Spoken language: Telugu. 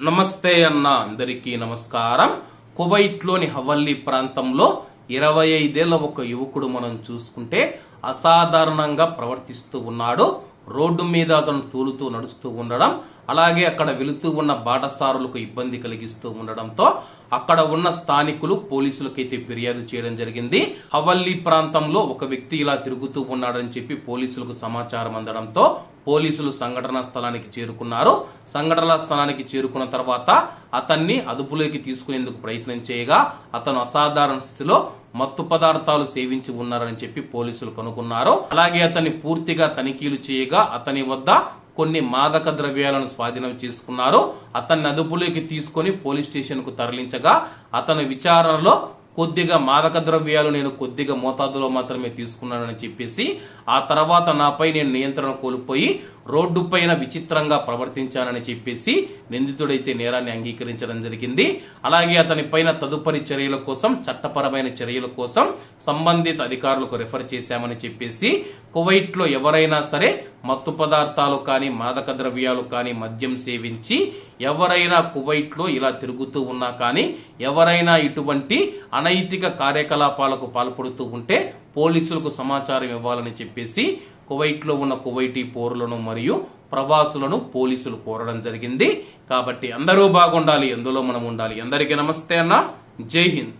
నమస్తే అన్న అందరికీ నమస్కారం. కువైట్లోని హవల్లీ ప్రాంతంలో ఇరవై ఐదేళ్ళ ఒక యువకుడు మనం చూసుకుంటే అసాధారణంగా ప్రవర్తిస్తూ ఉన్నాడు. రోడ్డు మీద అతను తూలుతూ నడుస్తూ ఉండడం అలాగే అక్కడ వెళుతూ ఉన్న బాటసారులకు ఇబ్బంది కలిగిస్తూ ఉండడంతో అక్కడ ఉన్న స్థానికులు పోలీసులకైతే ఫిర్యాదు చేయడం జరిగింది. హవల్లీ ప్రాంతంలో ఒక వ్యక్తి ఇలా తిరుగుతూ ఉన్నాడని చెప్పి పోలీసులకు సమాచారం అందడంతో పోలీసులు సంఘటనా స్థలానికి చేరుకున్నారు. సంఘటనా స్థలానికి చేరుకున్న తర్వాత అతన్ని అదుపులోకి తీసుకునేందుకు ప్రయత్నం చేయగా అతను అసాధారణ స్థితిలో మత్తు పదార్థాలు సేవించి ఉన్నారని చెప్పి పోలీసులు కనుగొన్నారు అలాగే అతన్ని పూర్తిగా తనిఖీలు చేయగా అతని వద్ద కొన్ని మాదక ద్రవ్యాలను స్వాధీనం చేసుకున్నారు. అతన్ని అదుపులోకి తీసుకొని పోలీస్ స్టేషన్కు తరలించగా అతని విచారణలో కొద్దిగా మాదక ద్రవ్యాలు నేను కొద్దిగా మోతాదులో మాత్రమే తీసుకున్నానని చెప్పేసి ఆ తర్వాత నాపై నేను నియంత్రణ కోల్పోయి రోడ్డు పైన విచిత్రంగా ప్రవర్తించానని చెప్పేసి నిందితుడైతే నేరాన్ని అంగీకరించడం జరిగింది. అలాగే అతని పైన తదుపరి చర్యల కోసం చట్టపరమైన చర్యల కోసం సంబంధిత అధికారులకు రెఫర్ చేశామని చెప్పేసి కువైట్లో ఎవరైనా సరే మత్తు పదార్థాలు కానీ మాదక ద్రవ్యాలు కానీ మద్యం సేవించి ఎవరైనా కువైట్లో ఇలా తిరుగుతూ ఉన్నా కానీ ఎవరైనా ఇటువంటి అనైతిక కార్యకలాపాలకు పాల్పడుతూ ఉంటే పోలీసులకు సమాచారం ఇవ్వాలని చెప్పేసి కువైట్లో ఉన్న కువైటీ పౌరులను మరియు ప్రవాసులను పోలీసులు కోరడం జరిగింది. కాబట్టి అందరూ బాగుండాలి ఎందులో మనం ఉండాలి. అందరికీ నమస్తే అన్న. జై హింద్.